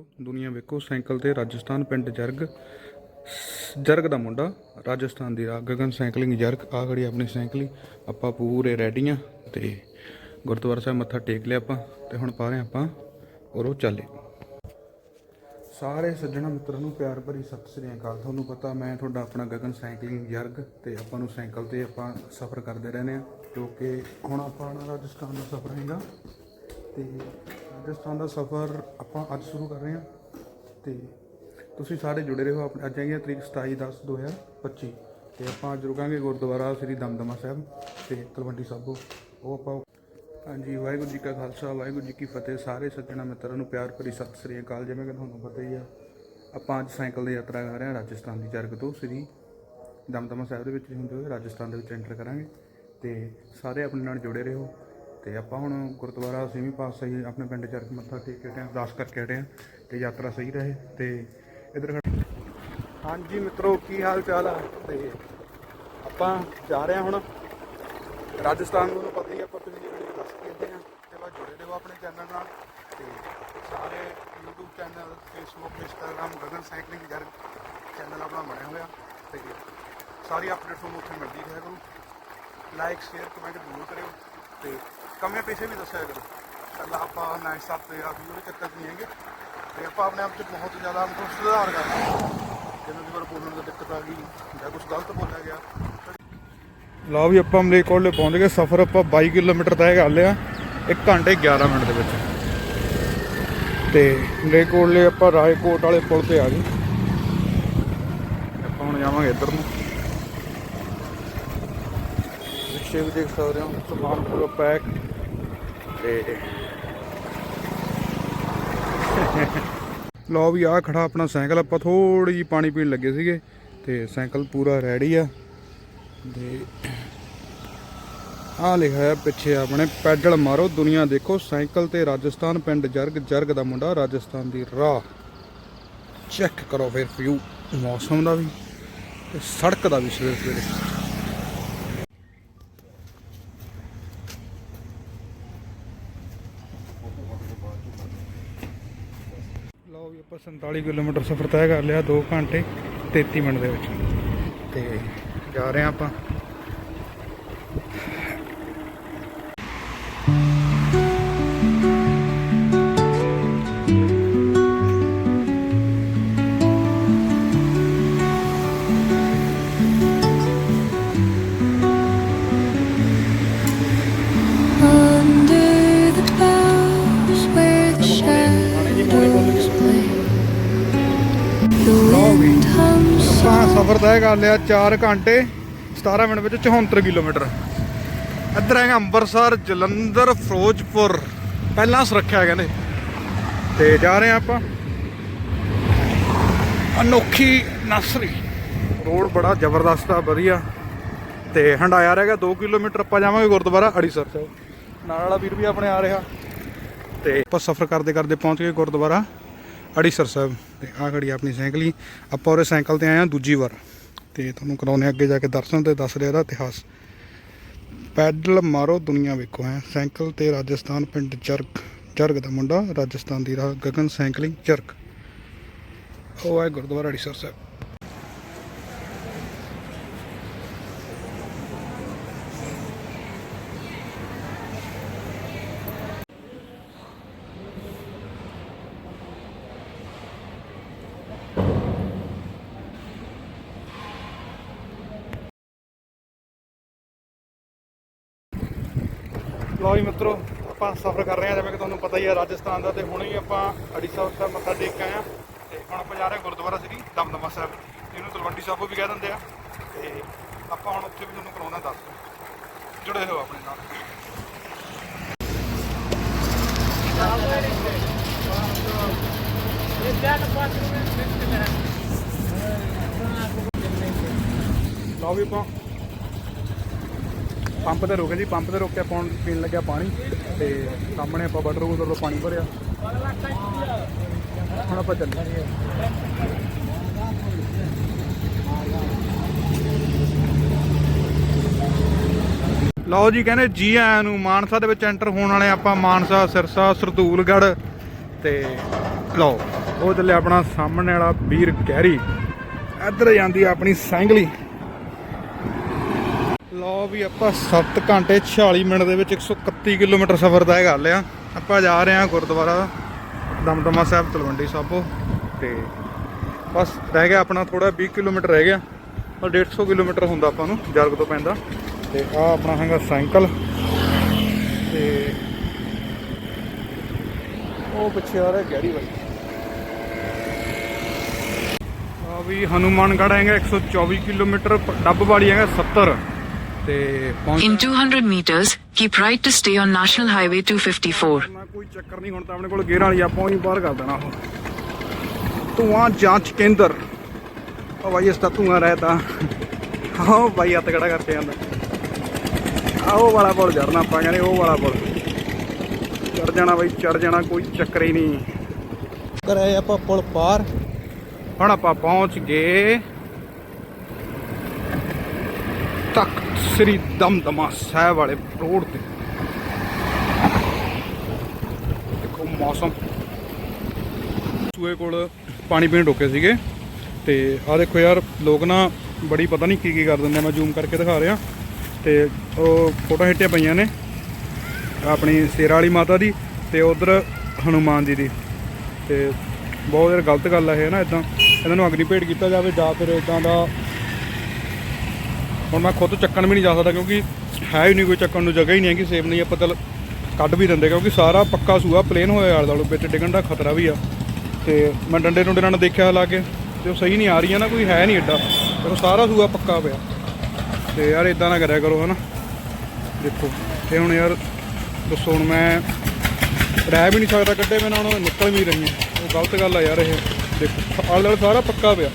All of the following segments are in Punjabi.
ਮਾਰੋ ਦੁਨੀਆ ਵੇਖੋ, ਸਾਈਕਲ ਤੇ ਰਾਜਸਥਾਨ ਪਿੰਡ ਜਰਗ ਜਰਗ ਦਾ ਮੁੰਡਾ, ਰਾਜਸਥਾਨ ਦੀ ਰਾਹ ਗਗਨ ਸਾਈਕਲਿੰਗ ਜਰਗ ਆ ਖੜੀ ਆਪਣੀ ਸਾਈਕਲ ਆਪਾਂ ਪੂਰੇ ਰੈਡੀ ਆ ਤੇ ਗੁਰਦੁਆਰਾ ਸਾਹਿਬ ਮੱਥਾ ਟੇਕ ਲਿਆ ਆਪਾਂ ਤੇ ਹੁਣ ਪਾ ਰਹੇ ਆਪਾਂ ਔਰੋਂ ਚੱਲੇ। ਸਾਰੇ ਸੱਜਣਾ ਮਿੱਤਰਾਂ ਨੂੰ ਪਿਆਰ ਭਰੀ ਸਤਿ ਸ੍ਰੀ ਅਕਾਲ। ਤੁਹਾਨੂੰ ਪਤਾ ਮੈਂ ਤੁਹਾਡਾ ਆਪਣਾ ਗਗਨ ਸਾਈਕਲਿੰਗ ਜਰਗ ਤੇ ਆਪਾਂ ਨੂੰ ਸਾਈਕਲ ਤੇ ਆਪਾਂ ਸਫ਼ਰ ਕਰਦੇ ਰਹਿੰਦੇ ਆ ਕਿਉਂਕਿ ਹੁਣ ਆਪਾਂ ਰਾਜਸਥਾਨ ਦਾ ਸਫ਼ਰ ਹੈਗਾ। ਤੇ ਰਾਜਸਥਾਨ ਦਾ ਸਫ਼ਰ ਆਪਾਂ ਅੱਜ ਸ਼ੁਰੂ ਕਰ ਰਹੇ ਹਾਂ। ਤੇ ਤੁਸੀਂ ਸਾਰੇ ਜੁੜੇ ਰਹੋ ਆਪਣੇ, ਅੱਜ ਹੈਗੀ ਆ ਤਰੀਕ 27 10 2025 ਤੇ ਆਪਾਂ ਅੱਜ ਰੁਕਾਂਗੇ ਗੁਰਦੁਆਰਾ ਸ੍ਰੀ ਦਮਦਮਾ ਸਾਹਿਬ ਤੇ ਤਲਵੰਡੀ ਸਾਬੋ। ਉਹ ਆਪਾਂ ਹਾਂਜੀ, ਵਾਹਿਗੁਰੂ ਜੀ ਕਾ ਖਾਲਸਾ, ਵਾਹਿਗੁਰੂ ਜੀ ਕੀ ਫਤਿਹ। ਸਾਰੇ ਸੱਜਣਾ ਮਿੱਤਰਾਂ ਨੂੰ ਪਿਆਰ ਭਰੀ ਸਤਿ ਸ੍ਰੀ ਅਕਾਲ। ਜਿਵੇਂ ਕਿ ਤੁਹਾਨੂੰ ਪਤਾ ਹੀ ਆ, ਆਪਾਂ ਅੱਜ ਸਾਈਕਲ ਦੀ ਯਾਤਰਾ ਕਰ ਰਹੇ ਹਾਂ ਰਾਜਸਥਾਨ ਦੀ ਚਰਗ ਤੋਂ। ਸ੍ਰੀ ਦਮਦਮਾ ਸਾਹਿਬ ਦੇ ਵਿੱਚ ਹੁੰਦੇ ਹੋਏ ਰਾਜਸਥਾਨ ਦੇ ਵਿੱਚ ਐਂਟਰ ਕਰਾਂਗੇ। ਤੇ ਸਾਰੇ ਆਪਣੇ ਨਾਲ ਜੁੜੇ ਰਹੋ। ਤੇ ਆਪਾਂ ਹੁਣ ਗੁਰਦੁਆਰਾ ਛੇਵੀਂ ਪਾਤਸ਼ਾਹੀ ਆਪਣੇ ਪਿੰਡ ਜਰਗ ਮੱਥਾ ਟੇਕ ਕੇ ਹਟੇ ਹਾਂ, ਅਰਦਾਸ ਕਰਕੇ ਹਟੇ ਹਾਂ ਤੇ ਯਾਤਰਾ ਸਹੀ ਰਹੇ ਤੇ ਇਧਰ ਹਾਂਜੀ ਮਿੱਤਰੋ, ਕੀ ਹਾਲ ਚਾਲ ਆ? ਤੇ ਆਪਾਂ ਜਾ ਰਹੇ ਹਾਂ ਹੁਣ ਰਾਜਸਥਾਨ ਨੂੰ ਪਤਾ ਹੀ ਆਪਾਂ ਤੁਸੀਂ ਵੀਡੀਓ ਦੱਸ ਕੇ ਆਏ ਆ ਤੇ ਬਸ ਜੁੜੇ ਰਹੋ ਆਪਣੇ ਚੈਨਲ ਨਾਲ ਤੇ ਸਾਰੇ YouTube channel, Facebook, Instagram, Gagan cycling ਜਰ ਚੈਨਲ ਆਪਣਾ ਬਣਿਆ ਹੋਇਆ ਤੇ ਸਾਰੀ ਅਪਡੇਟ ਤੁਹਾਨੂੰ ਉੱਥੇ ਮਿਲਦੀ ਰਿਹਾ ਲਾਈਕ ਸ਼ੇਅਰ ਕਮੈਂਟ ਜ਼ਰੂਰ ਕਰਿਓ ਤੇ ਕਮੇ ਪਿੱਛੇ ਵੀ ਦੱਸਿਆ ਕਰੋ ਕੱਲਾ ਆਪਾਂ ਨਾ ਸਭ ਤੇ ਆ ਵੀਡੀਓ ਚੱਕਰ ਨਹੀਂ ਹੈਗੇ। ਤੇ ਆਪਾਂ ਆਪਣੇ ਆਪ 'ਚ ਬਹੁਤ ਜ਼ਿਆਦਾ ਮਤਲਬ ਸੁਧਾਰ ਕਰਨਾ ਜਿਵੇਂ ਕਿ ਬੋਲਣ ਦੀ ਦਿੱਕਤ ਆ ਗਈ ਜਾਂ ਕੁਝ ਗਲਤ ਬੋਲਿਆ ਗਿਆ। ਲਓ ਵੀ ਆਪਾਂ ਮਲੇਕੋਟਲੇ ਪਹੁੰਚ ਗਏ। ਸਫ਼ਰ ਆਪਾਂ 22 ਕਿਲੋਮੀਟਰ ਤੈਅ ਕਰ ਲਿਆ। 1 ਘੰਟੇ 11 ਮਿੰਟ ਦੇ ਵਿੱਚ। ਤੇ ਮਲੇਕੋਟਲੇ ਆਪਾਂ ਰਾਏਕੋਟ ਵਾਲੇ ਪੁਲ ਤੇ ਆ ਗਏ। ਆਪਾਂ ਹੁਣ ਜਾਵਾਂਗੇ ਇੱਧਰ ਨੂੰ। ਰਿਕਸ਼ੇ ਵੀ ਦੇਖ ਸਕਦੇ ਹੋ। ਸਮਾਨ ਪੂਰਾ ਪੈਕ ਤੇ ਲਓ ਵੀ ਆ ਖੜਾ ਆਪਣਾ ਸਾਈਕਲ, ਆਪਾਂ ਥੋੜੀ ਜੀ ਪਾਣੀ ਪੀਣ ਲੱਗੇ ਸੀਗੇ ਤੇ ਸਾਈਕਲ ਪੂਰਾ ਰੈਡੀ ਆ। ਤੇ ਆ ਲਿਖਿਆ ਹੈ ਪਿੱਛੇ ਆਪਣੇ, ਪੈਡਲ ਮਾਰੋ ਦੁਨੀਆ ਦੇਖੋ, ਸਾਈਕਲ ਤੇ ਰਾਜਸਥਾਨ ਪਿੰਡ ਜਰਗ ਜਰਗ ਦਾ ਮੁੰਡਾ ਰਾਜਸਥਾਨ ਦੀ ਰਾਹ। ਚੈੱਕ ਕਰੋ ਫਿਰ ਵਿਊ ਮੌਸਮ ਦਾ ਵੀ ਤੇ ਸੜਕ ਦਾ ਵੀ ਸਵੇਰੇ ਸਵੇਰੇ ਲਓ ਵੀ ਆਪਾਂ 47 ਕਿਲੋਮੀਟਰ ਸਫ਼ਰ ਤੈਅ ਕਰ ਲਿਆ 2 ਘੰਟੇ 33 ਮਿੰਟ ਦੇ ਵਿੱਚ। ਤੇ ਜਾ ਰਹੇ ਹਾਂ ਆਪਾਂ। ਸਫ਼ਰ ਤੈਅ ਕਰ ਲਿਆ 4 ਘੰਟੇ 17 ਮਿੰਟ ਵਿੱਚ 74 ਕਿਲੋਮੀਟਰ। ਇੱਧਰ ਹੈਗਾ ਅੰਮ੍ਰਿਤਸਰ ਜਲੰਧਰ, ਫਿਰੋਜ਼ਪੁਰ। ਪਹਿਲਾਂ ਸੁਰੱਖਿਆ ਕਹਿੰਦੇ। ਤੇ ਜਾ ਰਹੇ ਹਾਂ ਆਪਾਂ। ਅਨੋਖੀ ਨਸਰੀ ਰੋਡ ਬੜਾ ਜ਼ਬਰਦਸਤ ਆ, ਵਧੀਆ। ਤੇ ਹੰਡਾਇਆ ਰਹਿ ਗਿਆ 2 ਕਿਲੋਮੀਟਰ, ਆਪਾਂ ਜਾਵਾਂਗੇ ਗੁਰਦੁਆਰਾ ਅੜੀਸਰ। ਸਾਹਿਬ ਨਾਲ ਵਾਲਾ ਵੀਰ ਵੀ ਆਪਣੇ ਆ ਰਿਹਾ। ਤੇ ਆਪਾਂ ਸਫ਼ਰ ਕਰਦੇ ਕਰਦੇ ਪਹੁੰਚ ਗਏ ਗੁਰਦੁਆਰਾ। ਅੜੀਸਰ ਸਾਹਿਬ ਤੇ ਆਹ ਖੜੀ ਆਪਣੀ ਸਾਈਕਲ ਆਪਾਂ ਉਹਦੇ ਸਾਈਕਲ ਤੇ ਆਏ ਆ ਦੂਜੀ ਵਾਰ ਤੇ ਤੁਹਾਨੂੰ ਕਰਾਉਨੇ ਅੱਗੇ ਜਾ ਕੇ ਦਰਸ਼ਨ ਤੇ ਦੱਸ ਰਿਹਾ ਇਹਦਾ ਇਤਿਹਾਸ। ਪੈਡਲ ਮਾਰੋ ਦੁਨੀਆ ਵੇਖੋ ਹੈ। ਸਾਈਕਲ ਤੇ ਰਾਜਸਥਾਨ ਪਿੰਡ ਜਰਗ ਜਰਗ ਦਾ ਮੁੰਡਾ, ਰਾਜਸਥਾਨ ਦੀ ਰਾਹ ਗਗਨ ਸਾਈਕਲਿੰਗ ਜਰਗ ਉਹ ਹੈ ਗੁਰਦੁਆਰਾ ਅੜੀਸਰ ਸਾਹਿਬ। ਲਓ ਜੀ ਮਿੱਤਰੋ, ਆਪਾਂ ਸਫ਼ਰ ਕਰ ਰਹੇ ਹਾਂ, ਜਿਵੇਂ ਕਿ ਤੁਹਾਨੂੰ ਪਤਾ ਹੀ ਹੈ ਰਾਜਸਥਾਨ ਦਾ, ਤੇ ਹੁਣ ਹੀ ਆਪਾਂ ਅੜੀਸਰ ਸਾਹਿਬ ਮੱਥਾ ਟੇਕ ਕੇ ਆਏ ਹਾਂ। ਤੇ ਹੁਣ ਆਪਾਂ ਜਾ ਰਹੇ ਹਾਂ ਗੁਰਦੁਆਰਾ ਸ੍ਰੀ ਦਮਦਮਾ ਸਾਹਿਬ। ਜਿਹਨੂੰ ਤਲਵੰਡੀ ਸਾਹਿਬ ਵੀ ਕਹਿ ਦਿੰਦੇ ਆ। ਤੇ ਆਪਾਂ ਹੁਣ ਉੱਥੇ ਵੀ ਤੁਹਾਨੂੰ ਕਰਾਉਣਾ ਦੱਸ ਜੁੜੇ ਰਹੋ ਆਪਣੇ ਨਾਲ। ਲਓ ਵੀ ਆਪਾਂ ਪੰਪ ਤੇ ਰੁਕੇ ਜੀ, ਪੰਪ ਤੇ ਰੁਕ ਕੇ ਆਪਾਂ ਪੀਣ ਲੱਗਿਆ ਪਾਣੀ ਤੇ ਸਾਹਮਣੇ ਆਪਾਂ ਬਟਰ ਉਧਰ ਤੋਂ ਪਾਣੀ ਭਰਿਆ। ਹੁਣ ਆਪਾਂ ਚੱਲੇ ਲਓ ਜੀ, ਕਹਿੰਦੇ ਜੀ ਆਇਆਂ ਨੂੰ ਮਾਨਸਾ ਦੇ ਵਿੱਚ ਐਂਟਰ ਹੋਣ ਵਾਲੇ ਆਪਾਂ ਮਾਨਸਾ, ਸਿਰਸਾ ਸਰਦੂਲਗੜ ਤੇ ਲਓ, ਉਹ ਚੱਲੇ ਆਪਣਾ ਸਾਹਮਣੇ ਵਾਲਾ ਵੀਰ ਗਹਿਰੀ ਇੱਧਰ ਜਾਂਦੀ ਆਪਣੀ ਸੈਂਗਲੀ। ਲਓ ਵੀ ਆਪਾਂ 7 ਘੰਟੇ 46 ਮਿੰਟ ਦੇ ਵਿੱਚ 131 ਕਿਲੋਮੀਟਰ ਸਫ਼ਰ ਤੈਅ ਕਰ ਲਿਆ ਆਪਾਂ ਜਾ ਰਹੇ ਹਾਂ ਗੁਰਦੁਆਰਾ ਦਮਦਮਾ ਸਾਹਿਬ, ਤਲਵੰਡੀ ਸਾਬੋ ਤੇ ਬਸ ਰਹਿ ਗਿਆ ਆਪਣਾ ਥੋੜਾ 20 ਕਿਲੋਮੀਟਰ ਰਹਿ ਗਿਆ। ਔਰ 150 ਕਿਲੋਮੀਟਰ ਹੁੰਦਾ ਆਪਾਂ ਨੂੰ ਜਰਗ ਤੋਂ ਪੈਂਦਾ। ਤੇ ਆ ਆਪਣਾ ਹੈਗਾ ਸਾਈਕਲ। ਤੇ ਉਹ ਪਿੱਛੇ ਆ ਰਿਹਾ ਗੈਰੀ ਬਾਈ। ਆ ਵੀ ਹਨੂਮਾਨਗੜ੍ਹ ਹੈਗਾ 124 ਕਿਲੋਮੀਟਰ ਡੱਬਵਾੜੀ ਹੈਗਾ 70 ਤੇ In 200 meters, keep right to stay on National Highway 254. ਨਾ ਕੋਈ ਚੱਕਰ ਨਹੀਂ ਹੁਣ ਤਾਂ ਆਪਣੇ ਕੋਲ ਗੇਅਰ ਵਾਲੀ ਆਪਾਂ ਉਹੀ ਬਾਹਰ ਕਰ ਦੇਣਾ ਉਹ ਧੂਆਂ ਜਾਂਚ ਕੇਂਦਰ। ਉਹ ਭਾਈ ਇਸ ਦਾ ਧੂਆਂ ਰਹਿਤਾ ਆਓ ਭਾਈ ਹੱਥ ਖੜਾ ਕਰਕੇ ਜਾਂਦਾ ਆਓ ਵਾਲਾ ਪੁਲ ਚੜਨਾ ਆਪਾਂ ਕਹਿੰਦੇ ਉਹ ਵਾਲਾ ਪੁਲ। ਚੜ ਜਾਣਾ ਬਾਈ ਚੜ ਜਾਣਾ ਕੋਈ ਚੱਕਰ ਹੀ ਨਹੀਂ। ਕਰੇ ਆਪਾਂ ਪੁਲ ਪਾਰ। ਹੁਣ ਆਪਾਂ ਪਹੁੰਚ ਗਏ ਤਖਤ ਸ੍ਰੀ ਦਮਦਮਾ ਸਾਹਿਬ ਵਾਲੇ ਰੋਡ ਤੇ। ਦੇਖੋ ਮੌਸਮ। ਸੂਏ ਕੋਲ ਪਾਣੀ ਪੀਣ ਰੁਕੇ ਸੀਗੇ। ਤੇ ਆ ਦੇਖੋ ਯਾਰ, ਲੋਕ ਨਾ ਬੜੀ ਪਤਾ ਨਹੀਂ ਕੀ ਕੀ ਕਰ ਦਿੰਦੇ ਮੈਂ ਜ਼ੂਮ ਕਰਕੇ ਦਿਖਾ ਰਿਹਾ। ਤੇ ਉਹ ਫੋਟੋ ਹਿੱਟੀਆਂ ਪਈਆਂ ਨੇ। ਆਪਣੀ ਸੇਰਾ ਵਾਲੀ ਮਾਤਾ ਦੀ ਤੇ ਉਧਰ ਹਨੂਮਾਨ ਜੀ ਦੀ। ਤੇ ਬਹੁਤ ਯਾਰ ਗਲਤ ਗੱਲ ਹੈ ਇਹ ਨਾ ਇਦਾਂ ਇਹਨਾਂ ਨੂੰ ਅਗਨੀ ਭੇਟ ਕੀਤਾ ਜਾਵੇ ਜਾਂ ਫਿਰ ਇਦਾਂ ਦਾ ਹੁਣ ਮੈਂ ਖੁਦ ਚੱਕਣ ਵੀ ਨਹੀਂ ਜਾ ਸਕਦਾ ਕਿਉਂਕਿ ਹੈ ਹੀ ਨਹੀਂ ਕੋਈ ਚੱਕਣ ਨੂੰ, ਜਗ੍ਹਾ ਹੀ ਨਹੀਂ ਹੈਗੀ, ਸੇਫ ਨਹੀਂ, ਆਪਾਂ ਚੱਲ ਕੱਢ ਵੀ ਦਿੰਦੇ ਕਿਉਂਕਿ ਸਾਰਾ ਪੱਕਾ ਸੂਆ ਪਲੇਨ ਹੋਇਆ ਯਾਰ ਦਾਲੋ ਵਿੱਚ ਡਿੱਗਣ ਦਾ ਖਤਰਾ ਵੀ ਆ। ਤੇ ਮੈਂ ਡੰਡੇ ਡੁੰਡੇ ਨਾਲ ਦੇਖਿਆ ਲਾ ਕੇ, ਤੇ ਉਹ ਸਹੀ ਨਹੀਂ ਆ ਰਹੀਆਂ ਨਾ, ਕੋਈ ਹੈ ਨਹੀਂ ਐਡਾ ਪਰ ਸਾਰਾ ਸੂਆ ਪੱਕਾ ਪਿਆ। ਤੇ ਯਾਰ ਇਦਾਂ ਨਾ ਕਰਿਆ ਕਰੋ, ਹਨਾ। ਦੇਖੋ ਤੇ ਹੁਣ ਯਾਰ, ਦੱਸੋ ਹੁਣ ਮੈਂ ਰਹਿ ਵੀ ਨਹੀਂ ਸਕਦਾ, ਕੱਢੇ ਬਿਨਾਂ ਉਹਨਾਂ ਦੇ ਨਿਕਲ ਵੀ ਰਹੀਆਂ। ਉਹ ਗਲਤ ਗੱਲ ਆ ਯਾਰ ਇਹ। ਦੇਖੋ, ਆਲੇ ਦੁਆਲੇ ਸਾਰਾ ਪੱਕਾ ਪਿਆ।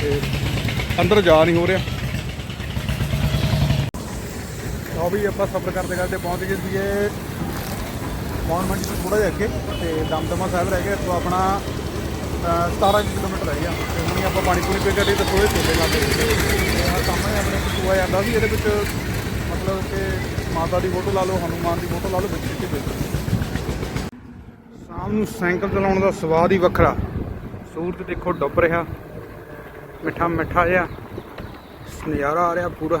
ਤੇ ਅੰਦਰ ਜਾ ਨਹੀਂ ਹੋ ਰਿਹਾ। ਉਹ ਵੀ ਆਪਾਂ ਸਫ਼ਰ ਕਰਦੇ ਕਰਦੇ ਪਹੁੰਚ ਗਏ ਸੀਗੇ ਮੌਨ ਮੰਡੀ ਤੋਂ ਥੋੜਾ ਜਿਹਾ ਅੱਗੇ ਤੇ ਦਮਦਮਾ ਸਾਹਿਬ ਰਹਿ ਗਿਆ ਇੱਥੋਂ ਆਪਣਾ ਅਹ, 17 ਕਿਲੋਮੀਟਰ ਰਹਿ ਗਿਆ। ਤੇ ਹੁਣ ਆਪਾਂ ਪਾਣੀ ਪੂਰੀ ਪੀ ਕੇ ਤੇ ਥੋੜੇ ਛੋਲੇ ਖਾਦੇ ਤੇ ਆਹ ਸਾਹਮਣੇ ਆਪਣੇ ਇੱਕ ਜਾਂਦਾ ਸੀ ਇਹਦੇ ਵਿੱਚ ਮਤਲਬ ਕਿ ਮਾਤਾ ਦੀ ਫੋਟੋ ਲਾ ਲਓ ਹਨੂਮਾਨ ਦੀ ਫੋਟੋ ਲਾ ਲਓ ਵਿੱਚ ਵਿੱਚ ਸ਼ਾਮ ਨੂੰ ਸਾਈਕਲ ਚਲਾਉਣ ਦਾ ਸਵਾਦ ਹੀ ਵੱਖਰਾ। ਸੂਰਜ ਦੇਖੋ ਡੁੱਬ ਰਿਹਾ ਮਿੱਠਾ ਮਿੱਠਾ ਜਿਹਾ ਨਜ਼ਾਰਾ ਆ ਰਿਹਾ ਪੂਰਾ।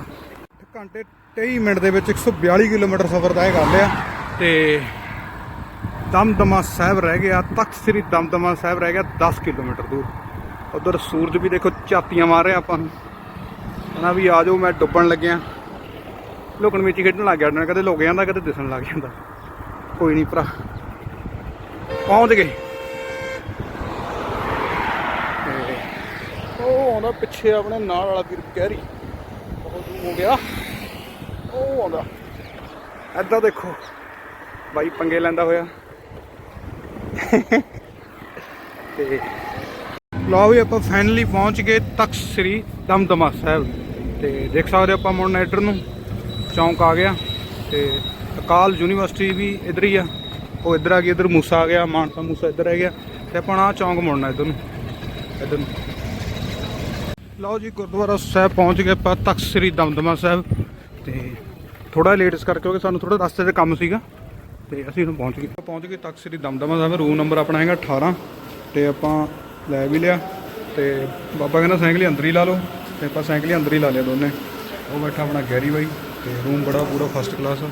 ਘੰਟੇ 23 ਮਿੰਟ ਦੇ ਵਿੱਚ 142 ਕਿਲੋਮੀਟਰ ਸਫ਼ਰ ਤੈਅ ਕਰ ਲਿਆ। ਤੇ ਦਮਦਮਾ ਸਾਹਿਬ ਰਹਿ ਗਿਆ, ਤਖਤ ਸ੍ਰੀ ਦਮਦਮਾ ਸਾਹਿਬ ਰਹਿ ਗਿਆ 10 ਕਿਲੋਮੀਟਰ ਦੂਰ। ਉਧਰ ਸੂਰਜ ਵੀ ਦੇਖੋ ਝਾਤੀਆਂ ਮਾਰ ਰਿਹਾ ਆਪਾਂ ਨੂੰ। ਕਹਿੰਦਾ ਵੀ ਆ ਜਾਓ, ਮੈਂ ਡੁੱਬਣ ਲੱਗਿਆ। ਲੋਕਣ ਵਿੱਚ ਖੇਡਣ ਲੱਗ ਗਿਆ ਕਦੇ ਲੁਕ ਜਾਂਦਾ, ਕਦੇ ਦਿਸਣ ਲੱਗ ਜਾਂਦਾ। ਕੋਈ ਨਹੀਂ ਭਰਾ। ਪਹੁੰਚ ਗਏ। ਉਹ ਆਉਂਦਾ ਪਿੱਛੇ ਆਪਣੇ ਨਾਲ ਵਾਲਾ ਵੀਰ ਕਹਿਰੀ ਬਹੁਤ ਦੂਰ ਹੋ ਗਿਆ। ਉਹ ਆਉਂਦਾ। ਐਦਾਂ ਦੇਖੋ, ਬਾਈ ਪੰਗੇ ਲੈਂਦਾ ਹੋਇਆ। ਤੇ ਲਓ ਵੀ ਆਪਾਂ ਫਾਈਨਲੀ ਪਹੁੰਚ ਗਏ ਤਖਤ ਸ੍ਰੀ ਦਮਦਮਾ ਸਾਹਿਬ। ਤੇ ਦੇਖ ਸਕਦੇ ਆਪਾਂ ਮੁੜਨਾ ਇੱਧਰ ਨੂੰ, ਚੌਂਕ ਆ ਗਿਆ। ਤੇ ਅਕਾਲ ਯੂਨੀਵਰਸਿਟੀ ਵੀ ਇੱਧਰ ਹੀ ਆ। ਉਹ ਇੱਧਰ ਆ ਗਈ, ਇੱਧਰ ਮੂਸਾ ਆ ਗਿਆ, ਮਾਨਸਾ ਮੂਸਾ ਇੱਧਰ ਆ ਗਿਆ। ਤੇ ਆਪਾਂ ਆ ਚੌਂਕ ਮੁੜਨਾ ਇੱਧਰ ਨੂੰ ਇੱਧਰ ਨੂੰ। ਲਓ ਜੀ, ਗੁਰਦੁਆਰਾ ਸਾਹਿਬ ਪਹੁੰਚ ਗਏ ਆਪਾਂ ਤਖਤ ਸ੍ਰੀ ਦਮਦਮਾ ਸਾਹਿਬ। ਤੇ ਥੋੜਾ ਲੇਟ ਇਸ ਕਰਕੇ, ਕਿਉਂਕਿ ਸਾਨੂੰ ਥੋੜਾ ਰਸਤੇ 'ਤੇ ਕੰਮ ਸੀਗਾ, ਤੇ ਅਸੀਂ ਹੁਣ ਪਹੁੰਚ ਗਏ। ਪਹੁੰਚ ਗਏ ਤਖਤ ਸ੍ਰੀ ਦਮਦਮਾ ਸਾਹਿਬ ਰੂਮ ਨੰਬਰ ਆਪਣਾ ਹੈਗਾ 18 ਤੇ ਆਪਾਂ ਲੈ ਵੀ ਲਿਆ, ਤੇ ਬਾਬਾ ਕਹਿੰਦਾ ਸਾਈਕਲ ਹੀ ਅੰਦਰ ਹੀ ਲਾ ਲਓ, ਤੇ ਆਪਾਂ ਸਾਈਕਲ ਹੀ ਅੰਦਰ ਹੀ ਲਾ ਲਿਆ ਦੋਨੇ। ਉਹ ਬੈਠਾ ਆਪਣਾ ਗੈਰੀ ਬਾਈ, ਤੇ ਰੂਮ ਬੜਾ ਪੂਰਾ ਫਸਟ ਕਲਾਸ ਆ।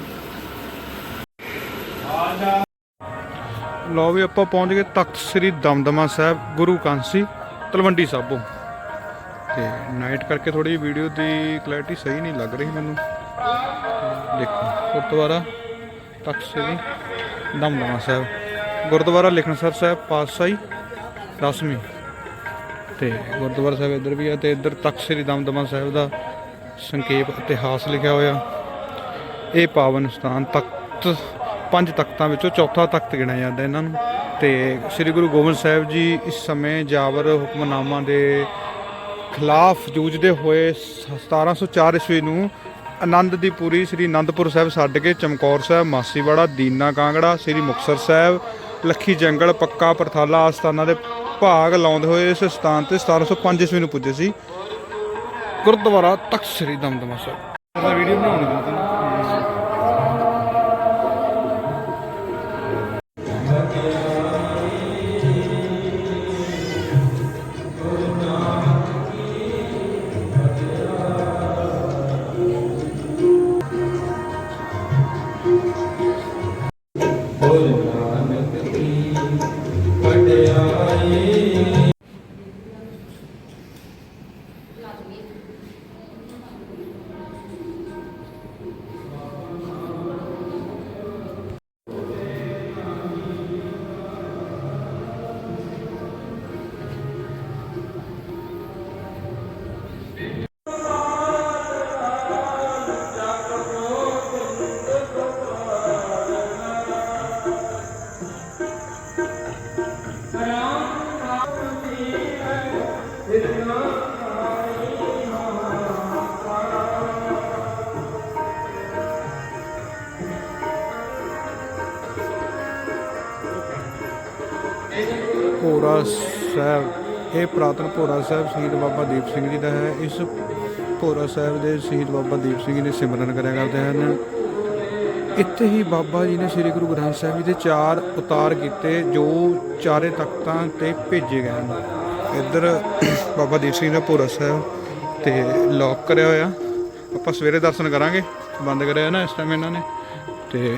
ਲਓ ਵੀ ਆਪਾਂ ਪਹੁੰਚ ਗਏ ਤਖਤ ਸ੍ਰੀ ਦਮਦਮਾ ਸਾਹਿਬ, ਗੁਰੂ ਕਾਂਸੀ, ਤਲਵੰਡੀ ਸਾਬੋ। ਤੇ ਨਾਈਟ ਕਰਕੇ ਥੋੜੀ ਵੀਡੀਓ ਦੀ ਕਲੈਰਿਟੀ ਸਹੀ ਨਹੀਂ ਲੱਗ ਰਹੀ ਮੈਨੂੰ। ਦੇਖੋ, ਗੁਰਦੁਆਰਾ ਤਖਤ ਸ੍ਰੀ ਦਮਦਮਾ ਸਾਹਿਬ। ਗੁਰਦੁਆਰਾ ਲਿਖਣਸਰ ਸਾਹਿਬ ਪਾਤਸ਼ਾਹੀ, ਦਸਵੀਂ। ਤੇ ਗੁਰਦੁਆਰਾ ਸਾਹਿਬ ਇੱਧਰ ਵੀ ਆ ਤੇ ਇੱਧਰ ਤਖਤ ਸ੍ਰੀ ਦਮਦਮਾ ਸਾਹਿਬ ਦਾ ਸੰਖੇਪ ਇਤਿਹਾਸ ਲਿਖਿਆ ਹੋਇਆ। ਇਹ ਪਾਵਨ ਸਥਾਨ ਤਖਤ, ਪੰਜ ਤਖਤਾਂ ਵਿੱਚੋਂ ਚੌਥਾ ਤਖਤ ਗਿਣਿਆ ਜਾਂਦਾ ਇਹਨਾਂ ਨੂੰ। ਤੇ ਸ੍ਰੀ ਗੁਰੂ ਗੋਬਿੰਦ ਸਾਹਿਬ ਜੀ ਇਸ ਸਮੇਂ ਜਾਵਰ ਹੁਕਮਨਾਮਾ ਦੇ ਖਿਲਾਫ ਜੂਝਦੇ ਹੋਏ ਸ- 1704 ਈਸਵੀ ਨੂੰ ਆਨੰਦ ਦੀ ਪੂਰੀ ਸ੍ਰੀ ਅਨੰਦਪੁਰ ਸਾਹਿਬ ਛੱਡ ਕੇ ਚਮਕੌਰ ਸਾਹਿਬ, ਮਾਸੀਵਾੜਾ, ਦੀਨਾ ਕਾਂਗੜਾ, ਸ੍ਰੀ ਮੁਕਤਸਰ ਸਾਹਿਬ, ਲੱਖੀ ਜੰਗਲ, ਪੱਕਾ ਪਰਥਾਲਾ ਆਸਥਾਨਾਂ ਦੇ ਭਾਗ ਲਾਉਂਦੇ ਹੋਏ ਇਸ ਸਥਾਨ ਤੇ 1705 ਈਸਵੀ ਨੂੰ ਪੁੱਜੇ ਸੀ। ਗੁਰਦੁਆਰਾ ਤਖਤ ਸ੍ਰੀ ਦਮਦਮਾ ਸਾਹਿਬ। ਇਹ ਪ੍ਰਾਤਨ ਭੋਰਾ ਸਾਹਿਬ ਸ਼ਹੀਦ ਬਾਬਾ ਦੀਪ ਸਿੰਘ ਜੀ ਦਾ ਹੈ। ਇਸ ਭੋਰਾ ਸਾਹਿਬ ਦੇ ਸ਼ਹੀਦ ਬਾਬਾ ਦੀਪ ਸਿੰਘ ਜੀ ਨੇ ਸਿਮਰਨ ਕਰਿਆ ਕਰਦੇ ਹਨ। ਇੱਥੇ ਹੀ ਬਾਬਾ ਜੀ ਨੇ ਸ੍ਰੀ ਗੁਰੂ ਗ੍ਰੰਥ ਸਾਹਿਬ ਜੀ ਦੇ ਚਾਰ ਉਤਾਰ ਕੀਤੇ, ਜੋ ਚਾਰੇ ਤਖਤਾਂ ਤੇ ਭੇਜੇ ਗਏ ਹਨ। ਇੱਧਰ ਬਾਬਾ ਦੀਪ ਸਿੰਘ ਜੀ ਦਾ ਭੋਰਾ ਸਾਹਿਬ ਤੇ ਲੌਕ ਕਰਿਆ ਹੋਇਆ। ਆਪਾਂ ਸਵੇਰੇ ਦਰਸ਼ਨ ਕਰਾਂਗੇ। ਬੰਦ ਕਰਿਆ ਨਾ ਇਸ ਟਾਈਮ ਇਹਨਾਂ ਨੇ। ਤੇ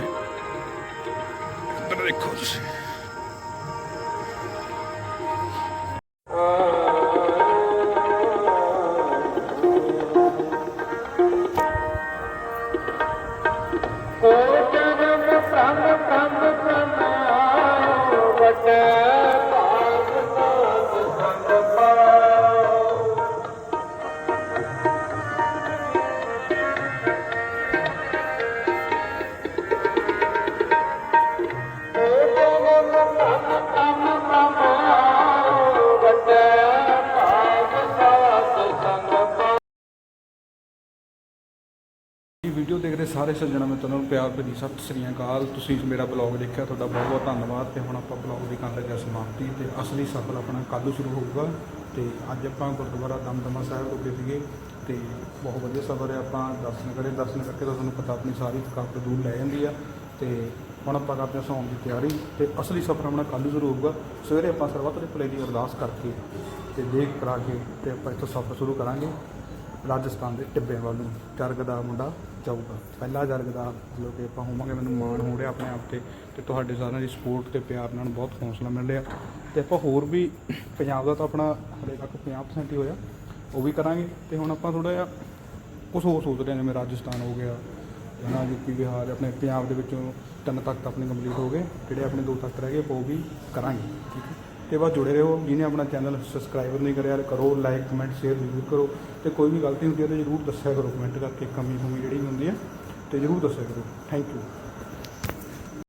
ਸਾਰੇ ਸੱਜਣਾਂ, ਮੈਂ ਤੁਹਾਨੂੰ ਪਿਆਰ ਭਰੀ ਸਤਿ ਸ੍ਰੀ ਅਕਾਲ। ਤੁਸੀਂ ਮੇਰਾ ਬਲੌਗ ਦੇਖਿਆ, ਤੁਹਾਡਾ ਬਹੁਤ ਬਹੁਤ ਧੰਨਵਾਦ। ਤੇ ਹੁਣ ਆਪਾਂ ਬਲੌਗ ਦੀ ਕਰਨ ਲੱਗੇ ਸਮਾਪਤੀ ਤੇ ਅਸਲੀ ਸਫ਼ਰ ਆਪਣਾ ਕੱਲ੍ਹ ਸ਼ੁਰੂ ਹੋਊਗਾ। ਤੇ ਅੱਜ ਆਪਾਂ ਗੁਰਦੁਆਰਾ ਦਮਦਮਾ ਸਾਹਿਬ ਰੁਕੇ ਸੀਗੇ ਤੇ ਬਹੁਤ ਵਧੀਆ ਸਫ਼ਰ ਹੈ ਆਪਾਂ। ਦਰਸ਼ਨ ਕਰੇ, ਦਰਸ਼ਨ ਕਰਕੇ ਤਾਂ ਤੁਹਾਨੂੰ ਪਤਾ ਆਪਣੀ ਸਾਰੀ ਥਕਾਵਟ ਦੂਰ ਲੈ ਜਾਂਦੀ ਆ। ਤੇ ਹੁਣ ਆਪਾਂ ਕਰਦੇ ਹਾਂ ਸੌਣ ਦੀ ਤਿਆਰੀ ਤੇ ਅਸਲੀ ਸਫ਼ਰ ਆਪਣਾ ਕੱਲ੍ਹ ਸ਼ੁਰੂ ਹੋਊਗਾ। ਸਵੇਰੇ ਆਪਾਂ ਸਰਬੱਤ ਦੇ ਭਲੇ ਦੀ ਅਰਦਾਸ ਕਰਕੇ ਤੇ ਦੇਖ ਕਰਾ ਕੇ ਤੇ ਆਪਾਂ ਇੱਥੋਂ ਸਫ਼ਰ ਸ਼ੁਰੂ ਕਰਾਂਗੇ। ਰਾਜਸਥਾਨ ਦੇ ਟਿੱਬੇ ਵੱਲ ਨੂੰ। ਜਰਗ ਦਾ ਮੁੰਡਾ ਜਾਊਗਾ। ਪਹਿਲਾ ਜਰਗ ਦਾ ਮਤਲਬ ਕਿ ਆਪਾਂ ਹੋਵਾਂਗੇ, ਮੈਨੂੰ ਮਾਣ ਹੋ ਰਿਹਾ ਆਪਣੇ ਆਪ ਤੇ ਤੇ ਤੁਹਾਡੇ ਸਾਰਿਆਂ ਦੀ ਸਪੋਰਟ ਤੇ ਪਿਆਰ ਨਾਲ ਬਹੁਤ ਹੌਸਲਾ ਮਿਲ ਰਿਹਾ। ਤੇ ਆਪਾਂ ਹੋਰ ਵੀ ਪੰਜਾਬ ਦਾ ਤਾਂ ਆਪਣਾ ਹਲੇ ਤੱਕ 50% ਹੀ ਹੋਇਆ, ਉਹ ਵੀ ਕਰਾਂਗੇ। ਤੇ ਹੁਣ ਆਪਾਂ ਥੋੜਾ ਜਿਹਾ ਕੁਝ ਹੋਰ ਸੋਚ ਰਹੇ ਹਾਂ, ਜਿਵੇਂ ਰਾਜਸਥਾਨ ਹੋ ਗਿਆ ਹੈ ਨਾ ਯੂਪੀ, ਬਿਹਾਰ, ਆਪਣੇ ਪੰਜਾਬ ਦੇ ਵਿੱਚੋਂ ਤਿੰਨ ਤੱਕ ਆਪਣੇ ਕੰਪਲੀਟ ਹੋ ਗਏ, ਜਿਹੜੇ ਆਪਣੇ ਦੋ ਤੱਕ ਰਹਿ ਗਏ, ਉਹ ਵੀ ਕਰਾਂਗੇ, ਠੀਕ ਹੈ। ਤੇ ਬਸ ਜੁੜੇ ਰਹੋ ਜਿਹਨੇ ਆਪਣਾ ਚੈਨਲ ਸਬਸਕ੍ਰਾਈਬ ਨਹੀਂ ਕਰਿਆ, ਕਰੋ ਲਾਈਕ ਕਮੈਂਟ ਸ਼ੇਅਰ ਜ਼ਰੂਰ ਕਰੋ ਤੇ ਕੋਈ ਵੀ ਗਲਤੀ ਹੁੰਦੀ ਹੈ ਤਾਂ ਜ਼ਰੂਰ ਦੱਸਿਆ ਕਰੋ ਕਮੈਂਟ ਕਰਕੇ ਕਮੀ ਕਮੀ ਜਿਹੜੀ ਹੁੰਦੀ ਹੈ, ਤੇ ਜ਼ਰੂਰ ਦੱਸਿਆ ਕਰੋ। Thank you